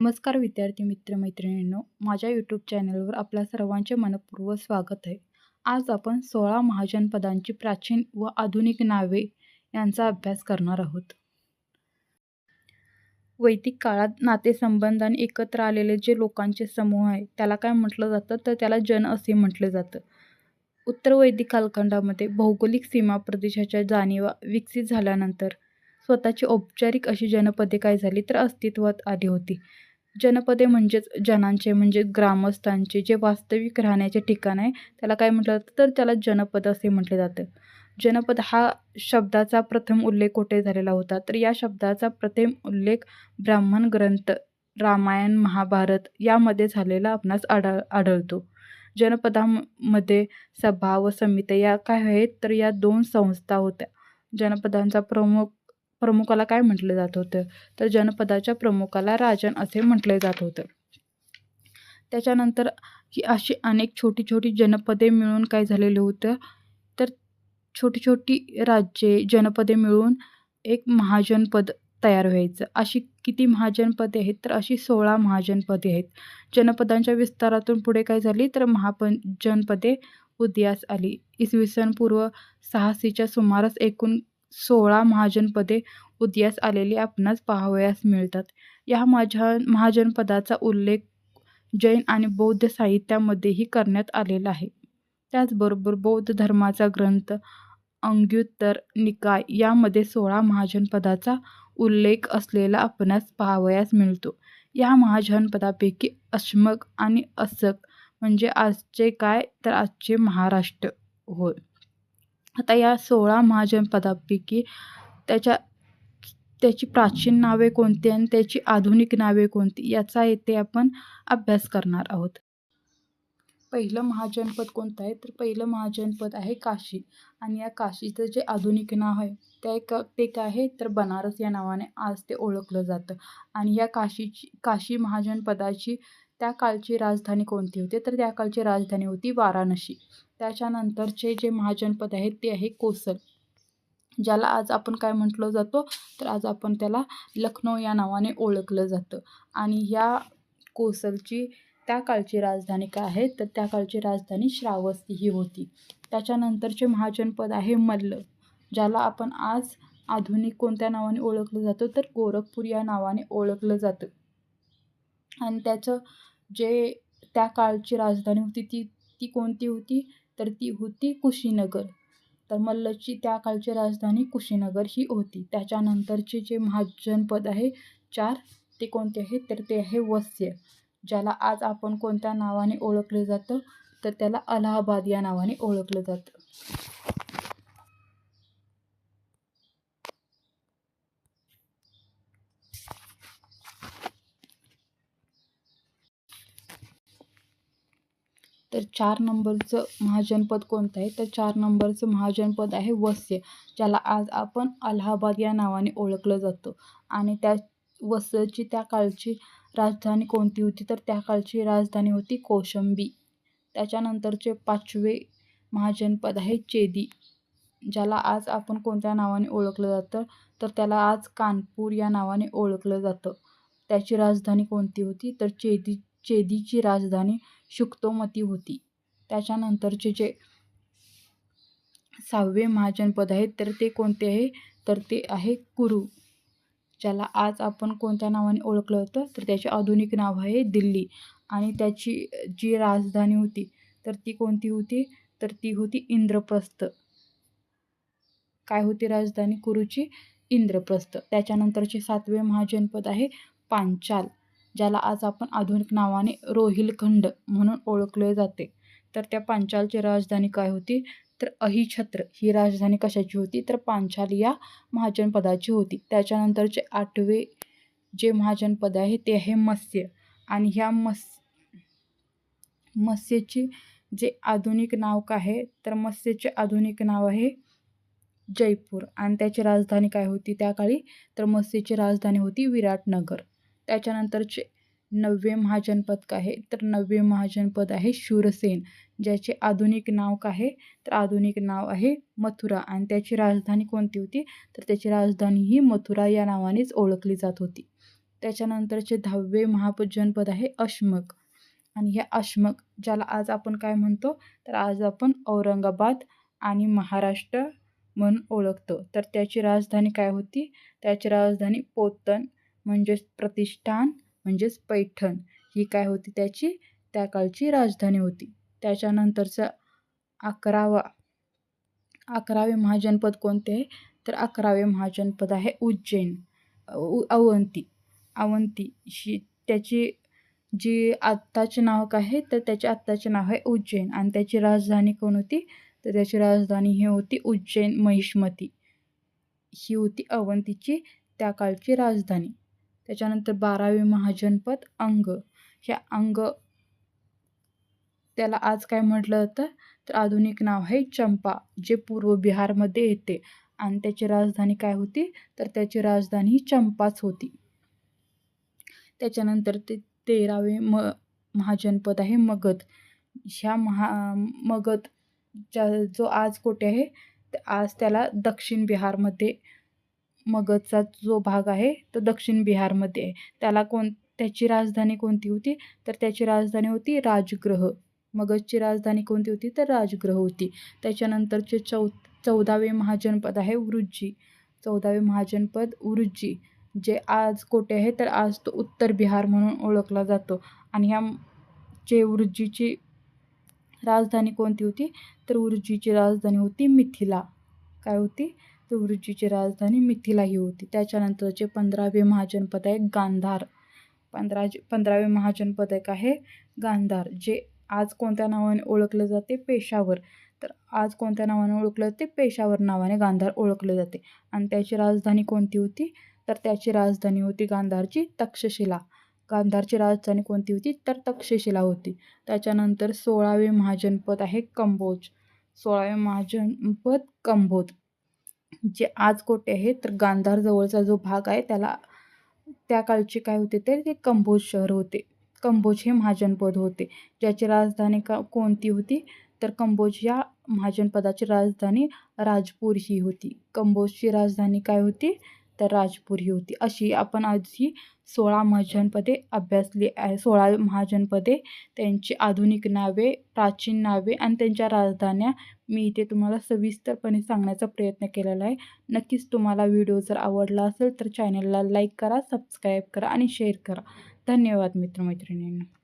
नमस्कार विद्यार्थी मित्रमैत्रिणींनो माझ्या यूट्यूब चॅनलवर आपल्या सर्वांचे मनपूर्वक स्वागत आहे. आज आपण सोळा महाजनपदांची प्राचीन व आधुनिक नावे यांचा अभ्यास करणार आहोत. वैदिक काळात नातेसंबंधाने एकत्र आलेले जे लोकांचे समूह आहे त्याला काय म्हटलं जातं? तर त्याला जन असे म्हटले जातं. उत्तर वैदिक कालखंडामध्ये भौगोलिक सीमा प्रदेशाच्या जाणीवा विकसित झाल्यानंतर स्वतःची औपचारिक अशी जनपदे काय झाली तर अस्तित्वात आली होती. जनपदे म्हणजेच जनांचे म्हणजे ग्रामस्थांचे जे वास्तविक राहण्याचे ठिकाण आहे त्याला काय म्हटलं जातं? तर त्याला जनपद असे म्हटले जाते. जनपद हा शब्दाचा प्रथम उल्लेख कुठे झालेला होता? तर या शब्दाचा प्रथम उल्लेख ब्राह्मण ग्रंथ रामायण महाभारत यामध्ये झालेला आपणास आढळ आढळतो. जनपदामध्ये सभा व समित्या या काय आहेत? तर या दोन संस्था होत्या. जनपदांचा प्रमुख प्रमुखाला काय म्हटलं जात होतं? तर जनपदाच्या प्रमुखाला राजन असे म्हटले जात होतं. त्याच्यानंतर ही अशी अनेक छोटी छोटी जनपदे मिळून काय झालेलं होतं? तर छोटी छोटी राज्ये जनपदे मिळून एक महाजनपद तयार व्हायचं. अशी किती महाजनपदे आहेत? तर अशी सोळा महाजनपदे आहेत. जनपदांच्या विस्तारातून पुढे काय झाली? तर महापन जनपदे उदयास आली. इसवी सन पूर्व सहाशेच्या सुमारास एकूण सोळा महाजनपदे उदयास आलेली आपणास पाहावयास मिळतात. या माझ्या महाजनपदाचा उल्लेख जैन आणि बौद्ध साहित्यामध्येही करण्यात आलेला आहे. त्याचबरोबर बौद्ध धर्माचा ग्रंथ अंग्युत्तर निकाय यामध्ये सोळा महाजनपदाचा उल्लेख असलेला आपणास पाहावयास मिळतो. या महाजनपदापैकी अश्मक आणि असक म्हणजे आजचे काय? तर आजचे महाराष्ट्र. होय. आता या सोळा महाजनपदापैकी त्याच्या त्याची प्राचीन नावे कोणती आणि त्याची आधुनिक नावे कोणती याचा येथे आपण अभ्यास करणार आहोत. पहिलं महाजनपद कोणतं आहे? तर पहिलं महाजनपद आहे काशी आणि या काशीचं जे आधुनिक नाव आहे त्या क ते काय आहे तर बनारस या नावाने आज ते ओळखलं जातं. आणि या काशीची काशी महाजनपदाची त्या काळची राजधानी कोणती होती? तर त्या काळची राजधानी होती वाराणसी. त्याच्यानंतरचे जे महाजनपद आहेत ते आहे कोसल. ज्याला आज आपण काय म्हटलं जातो? तर आज आपण त्याला लखनौ या नावाने ओळखलं जातं. आणि या कोसलची त्या काळची राजधानी काय आहे? तर त्या काळची राजधानी श्रावस्ती ही होती. त्याच्यानंतरचे महाजनपद आहे मल्ल ज्याला आपण आज आधुनिक कोणत्या नावाने ओळखलं जातं? तर गोरखपूर या नावाने ओळखलं जातं. आणि त्याचं जे त्या काळची राजधानी होती ती ती कोणती होती? तर ती होती कुशीनगर. तर मल्लची त्या काळची राजधानी कुशीनगर ही होती. त्याच्यानंतरचे जे महाजनपद आहे चार ते कोणते आहे तर ते आहे वस्य ज्याला आज आपण कोणत्या नावाने ओळखले जातं? तर त्याला अलाहाबाद या नावाने ओळखलं जातं. तर चार नंबरचं महाजनपद कोणतं आहे? तर चार नंबरचं महाजनपद आहे वस्य ज्याला आज आपण अलाहाबाद या नावाने ओळखलं जातं. आणि त्या वस्यची त्या काळची राजधानी कोणती होती? तर त्या काळची राजधानी होती कोशंबी. त्याच्यानंतरचे पाचवे महाजनपद आहे चेदी ज्याला आज आपण कोणत्या नावाने ओळखलं जातं? तर त्याला आज कानपूर या नावाने ओळखलं जातं. त्याची राजधानी कोणती होती? तर चेदी चेदीची राजधानी शुक्तोमती होती. त्याच्यानंतरचे जे सहावे महाजनपद आहेत तर ते कोणते आहे? तर ते आहे कुरू ज्याला आज आपण कोणत्या नावाने ओळखलं होतं? तर त्याचे आधुनिक नाव आहे दिल्ली. आणि त्याची जी राजधानी होती तर ती कोणती होती? तर ती होती इंद्रप्रस्थ. काय होती राजधानी? कुरूची इंद्रप्रस्थ. त्याच्यानंतरचे सातवे महाजनपद आहे पांचाल. ज्याला आज आपण आधुनिक नावाने रोहिलखंड म्हणून ओळखले जाते. तर त्या पांचालची राजधानी काय होती? तर अहिछत्र ही राजधानी कशाची होती? तर पांचाल या महाजनपदाची होती. त्याच्यानंतरचे आठवे जे महाजनपद आहे ते आहे मत्स्य. आणि ह्या मस् मत्स्यची जे आधुनिक नाव काय आहे तर मत्स्यचे आधुनिक नाव आहे जयपूर. आणि त्याची राजधानी काय होती त्या काळी? तर मत्स्यची राजधानी होती विराटनगर. त्याच्यानंतरचे नववे महाजनपद काय आहे तर नववे महाजनपद आहे शूरसेन ज्याचे आधुनिक नाव काय आहे तर आधुनिक नाव आहे मथुरा. आणि त्याची राजधानी कोणती होती? तर त्याची राजधानी ही मथुरा या नावानेच ओळखली जात होती. त्याच्यानंतरचे दहावे महाजनपद आहे अश्मक. आणि हे अश्मक ज्याला आज आपण काय म्हणतो? तर आज आपण औरंगाबाद आणि महाराष्ट्र म्हणून ओळखतो. तर त्याची राजधानी काय होती? त्याची राजधानी पोतन म्हणजेच प्रतिष्ठान म्हणजेच पैठण ही काय होती त्याची? त्या काळची राजधानी होती. त्याच्यानंतरचं अकरावा अकरावे महाजनपद कोणते? तर अकरावे महाजनपद आहे उज्जैन उ अवंती अवंती ही त्याची जी आत्ताचे नावक आहे तर त्याचे आत्ताचे नाव आहे उज्जैन. आणि त्याची राजधानी कोण होती? तर त्याची राजधानी ही होती उज्जैन महिष्मती. ही होती अवंतीची त्या काळची राजधानी. त्याच्यानंतर बारावे महाजनपद अंग. ह्या अंग त्याला आज काय म्हटलं जातं? तर आधुनिक नाव आहे चंपा जे पूर्व बिहारमध्ये येते. आणि त्याची राजधानी काय होती? तर त्याची राजधानी चंपाच होती. त्याच्यानंतर ते तेरावे म महाजनपद आहे मगध. ह्या महा मगधच्या जो आज कोठे आहे? आज त्याला दक्षिण बिहारमध्ये मगधचा जो भाग आहे तो दक्षिण बिहारमध्ये आहे. त्याला कोण त्याची राजधानी कोणती होती? तर त्याची राजधानी होती राजगृह मगधची राजधानी कोणती होती? तर राजगृह होती. त्याच्यानंतरचे चौ चौदावे महाजनपद आहे वृज्जी चौदावे महाजनपद वृज्जी जे आज कोठे आहे? तर आज तो उत्तर बिहार म्हणून ओळखला जातो. आणि ह्या जे वृज्जीची राजधानी कोणती होती? तर उर्जीची राजधानी होती मिथिला. काय होती? तुर्जीची राजधानी मिथिला ही होती. त्याच्यानंतरचे पंधरावे महाजनपद आहे गांधार. पंधरा पंधरावे महाजनपद एक आहे गांधार जे आज कोणत्या नावाने ओळखलं जाते? पेशावर. तर आज कोणत्या नावाने ओळखलं जाते? पेशावर नावाने गांधार ओळखले जाते. आणि त्याची राजधानी कोणती होती? तर त्याची राजधानी होती गांधारची तक्षशिला. गांधारची राजधानी कोणती होती? तर तक्षशिला होती. त्याच्यानंतर सोळावे महाजनपद आहे कंबोज. सोळावे महाजनपद कंबोज. जे आज कोठे आहे तर गांधार जवळचा जो भाग आहे त्याला त्या काळचे काय होते तर ते कंबोज शहर होते. कंबोज हे महाजनपद होते. ज्याची राजधानी का कोणती होती? तर कंबोज या महाजनपदाची राजधानी राजपूर ही होती. कंबोजची राजधानी काय होती? तर राजपुरी होती. अशी आपण आधी सोळा महाजनपदे अभ्यासली आहे. सोळा महाजनपदे त्यांची आधुनिक नावे प्राचीन नावे आणि त्यांच्या राजधान्या मी इथे तुम्हाला सविस्तरपणे सांगण्याचा प्रयत्न केलेला आहे. नक्कीच तुम्हाला व्हिडिओ जर आवडला असेल तर चॅनलला लाईक करा सबस्क्राईब करा आणि शेअर करा. धन्यवाद मित्रमैत्रिणींना.